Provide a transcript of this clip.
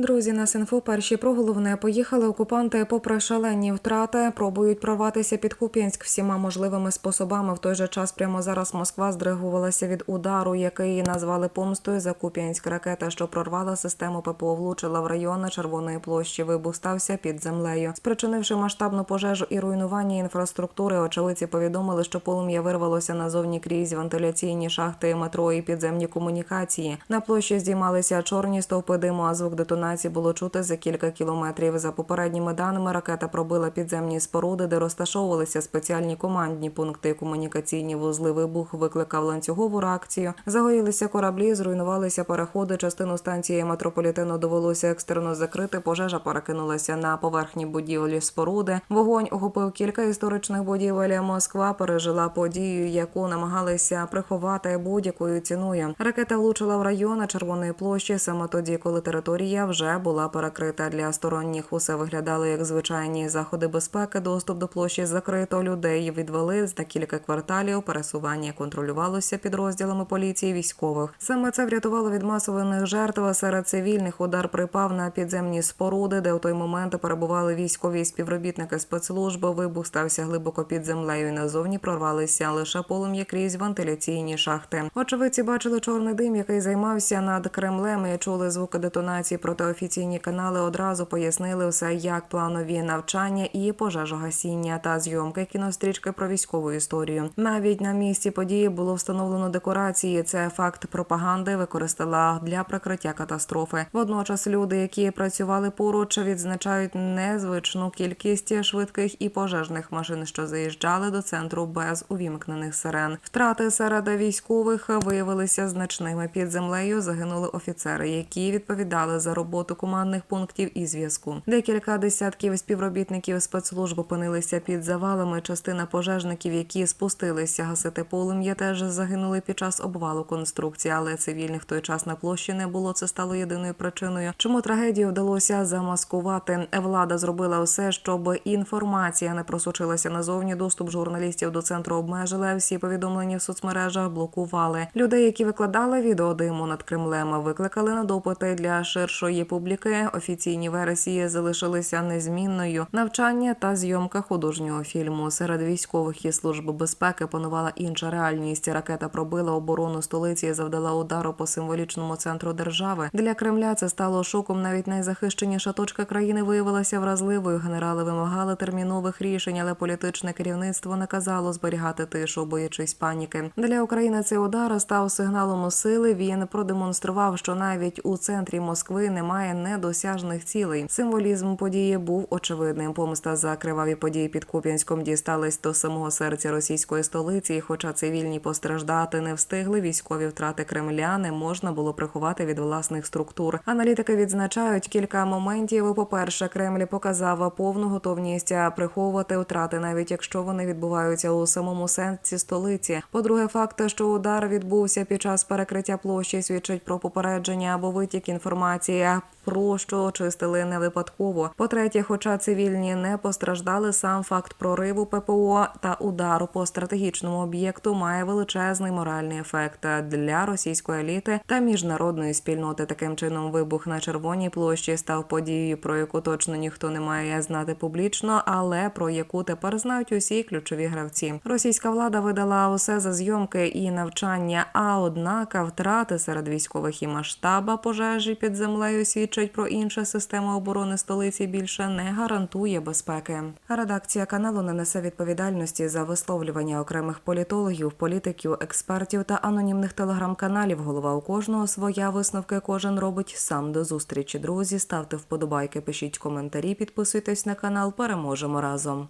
Друзі, на Синфо перші про головне поїхали окупанти попри шалені втрати, пробують прорватися під Куп'янськ всіма можливими способами. В той же час прямо зараз Москва здригувалася від удару, який назвали помстою за Куп'янськ. Ракета, що прорвала систему ППО, влучила в район Червоної площі. Вибух стався під землею, спричинивши масштабну пожежу і руйнування інфраструктури. Очевидці повідомили, що полум'я вирвалося назовні крізь вентиляційні шахти метро і підземні комунікації. На площі здіймалися чорні стовпи диму, а звук детонації було чути за кілька кілометрів. За попередніми даними, ракета пробила підземні споруди, де розташовувалися спеціальні командні пункти. Комунікаційні вузли вибух викликав ланцюгову реакцію. Загорілися кораблі, зруйнувалися переходи. Частину станції метрополітену довелося екстрено закрити. Пожежа перекинулася на поверхні будівлі споруди. Вогонь охопив кілька історичних будівель. Москва пережила подію, яку намагалися приховати будь-якою ціною. Ракета влучила в район Червоної площі саме тоді, коли територія вже була перекрита для сторонніх. Усе виглядало як звичайні заходи безпеки. Доступ до площі закрито. Людей відвели за кілька кварталів. Пересування контролювалося підрозділами поліції військових. Саме це врятувало від масових жертв серед цивільних. Удар припав на підземні споруди, де у той момент перебували військові співробітники спецслужби. Вибух стався глибоко під землею. і Назовні прорвалися лише полум'я крізь вентиляційні шахти. Очевидці бачили чорний дим, який займався над Кремлем. і чули звуки детонації. Проте офіційні канали одразу пояснили все, як планові навчання і пожежогасіння та зйомки кінострічки про військову історію. Навіть на місці події було встановлено декорації. Це факт пропаганди використала для прикриття катастрофи. Водночас люди, які працювали поруч, відзначають незвичну кількість швидких і пожежних машин, що заїжджали до центру без увімкнених сирен. Втрати серед військових виявилися значними. Під землею загинули офіцери, які відповідали за роботу командних пунктів і зв'язку. Декілька десятків співробітників спецслужб опинилися під завалами. Частина пожежників, які спустилися гасити полум'я, теж загинули під час обвалу конструкції, але цивільних той час на площі не було. Це стало єдиною причиною, чому трагедію вдалося замаскувати. Влада зробила все, щоб інформація не просочилася назовні. Доступ журналістів до центру обмежили. Всі повідомлення в соцмережах блокували. Людей, які викладали відео диму над Кремлем, викликали на допити для ширшої публіки. Офіційні версії залишилися незмінною. Навчання та зйомка художнього фільму серед військових і служби безпеки панувала інша реальність. Ракета пробила оборону столиці і завдала удару по символічному центру держави. Для Кремля це стало шоком. Навіть найзахищеніша точка країни виявилася вразливою. Генерали вимагали термінових рішень, але політичне керівництво наказало зберігати тишу, боячись паніки. Для України цей удар став сигналом сили. Він продемонстрував, що навіть у центрі Москви немає недосяжних цілей. Символізм події був очевидним. Помста за криваві події під Куп'янськом дістались до самого серця російської столиці. І хоча цивільні постраждати не встигли, військові втрати Кремля не можна було приховати від власних структур. Аналітики відзначають кілька моментів. По перше, Кремль показав повну готовність приховувати втрати, навіть якщо вони відбуваються у самому серці столиці. По-друге, факт, що удар відбувся під час перекриття площі, свідчить про попередження або витік інформації. Про що очистили не випадково. По-третє, хоча цивільні не постраждали, сам факт прориву ППО та удару по стратегічному об'єкту має величезний моральний ефект для російської еліти та міжнародної спільноти. Таким чином, вибух на червоній площі став подією, про яку точно ніхто не має знати публічно, але про яку тепер знають усі ключові гравці. Російська влада видала усе за зйомки і навчання. А однак втрати серед військових і масштаба пожежі під землею свідчать про інше система оборони столиці більше не гарантує безпеки. Редакція каналу не несе відповідальності за висловлювання окремих політологів, політиків, експертів та анонімних телеграм-каналів. Голова у кожного своя висновки кожен робить сам до зустрічі. Друзі, ставте вподобайки, пишіть коментарі, підписуйтесь на канал. Переможемо разом.